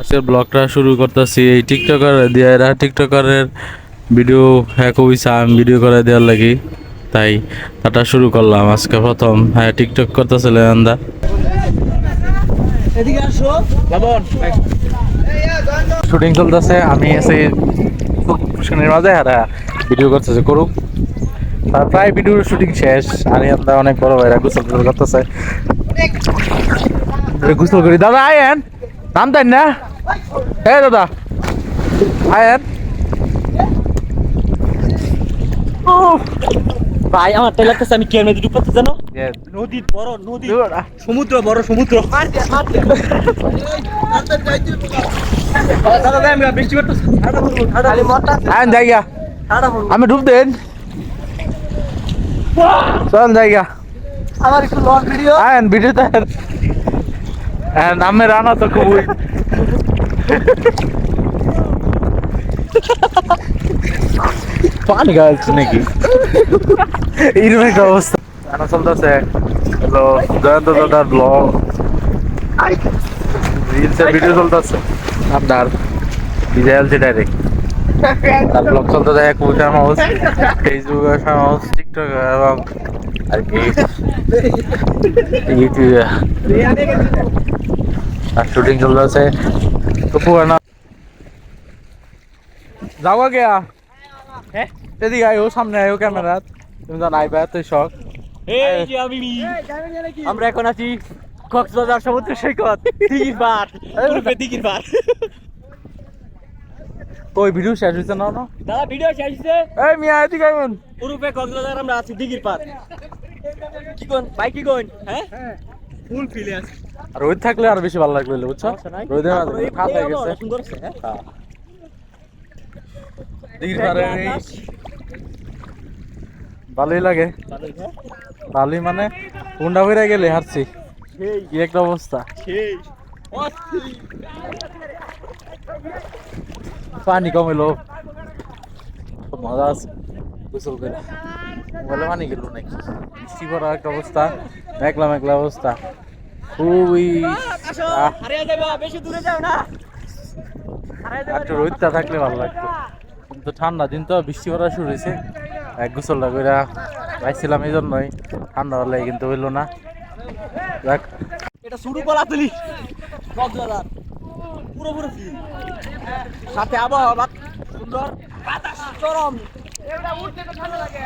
আজকের ব্লগটা শুরু করতেছি। এই টিকটকার দিয়ে এরা টিকটকারের ভিডিও হ্যাঁ খুবই চান ভিডিও করে দেওয়ার লাগি। তাই তাটা শুরু করলাম আজকে প্রথম। হ্যাঁ টিকটক করতেছিলেন আন্দা এদিকে আসো। বাবন শুটিং চলতেছে আমি আছি শুটিংয়ের মাঝে আর ভিডিও করতেছে করুক। তার প্রায় ভিডিওর শুটিং শেষ। আর আমরা অনেক বড় ভাইরা গোসল করতেছে। গোসল করি। দাদা আয়েন। নাম দেন না? হ্যাঁ দাদা। আয়েন ভাই আমার তাই লাগতেছে আমি কেমনে দুটো করতে জানো? নদীর বড় নদী সমুদ্র বড় সমুদ্র। আমি ডুব দেন। চল জায়গা। আমার একটু লং ভিডিও আয়েন ভিডিও দেন নামে রানা তো খুবই। পানি গাছ নাকি? এরকম একটা অবস্থা? রানা চলতেছে। হ্যালো জয়ন্ত দাদার ব্লগ রিলসের ভিডিও চলতেছে। আপনার? বিজয় আলছে ডাইরেক্ট তার ব্লগ চলতেছে এক ফেমাস হাউস ফেসবুক ফেসবুকে ফেমাস টিকটক এবং আর কি। ইউটিউবে আর শুটিং চলতেছে। পুরানো যাওয়া গিয়া। হ্যাঁ? এদিকে আয়ো সামনে আয়ো ক্যামেরা। তুমি তো নাইবা তুই শখ। আমরা এখন আছি কক্সবাজার সমুদ্র সৈকত। দিঘির পূর্বে দিঘির পাড় ওই ভিডিও শেষ হয়েছে না না? দাদা ভিডিও শেষ হয়েছে এই মিয়া এদিকে আইন পূর্বে কক্সবাজার আমরা আছি দিঘির পাড় কি কোন ভাই কি কোন? হ্যাঁ। ফুল ফিলে আছে আর রোদ থাকলে আর বেশি ভালো লাগবে বুঝছ? খাস হয়ে গেছে। আছে হ্যাঁ। হ্যাঁ। দিঘির ভালোই লাগে। ভালোই হ্যাঁ। মানে হুন্ডা হয়ে গেলে হারছি। কি একটা অবস্থা। পানি কমেলো। খুব মজা আছে। গোসল করে। বলে পানি গেল নাকি? বৃষ্টি পড়া একটা অবস্থা, মেঘলা মেঘলা অবস্থা। খুবই একটু থাকলে ভালো লাগতো। কিন্তু ঠান্ডা দিন তো বৃষ্টি পড়া শুরু হয়েছে। এক গোসলটা করে পাইছিলাম এই জন্যই ঠান্ডা হলে কিন্তু হইল না। যাক। এটা শুরু করা তুলি। পুরো পুরো সাথে আবহাওয়া সুন্দর। বাতাস, চরম। উঠতে তো ঠান্ডা লাগে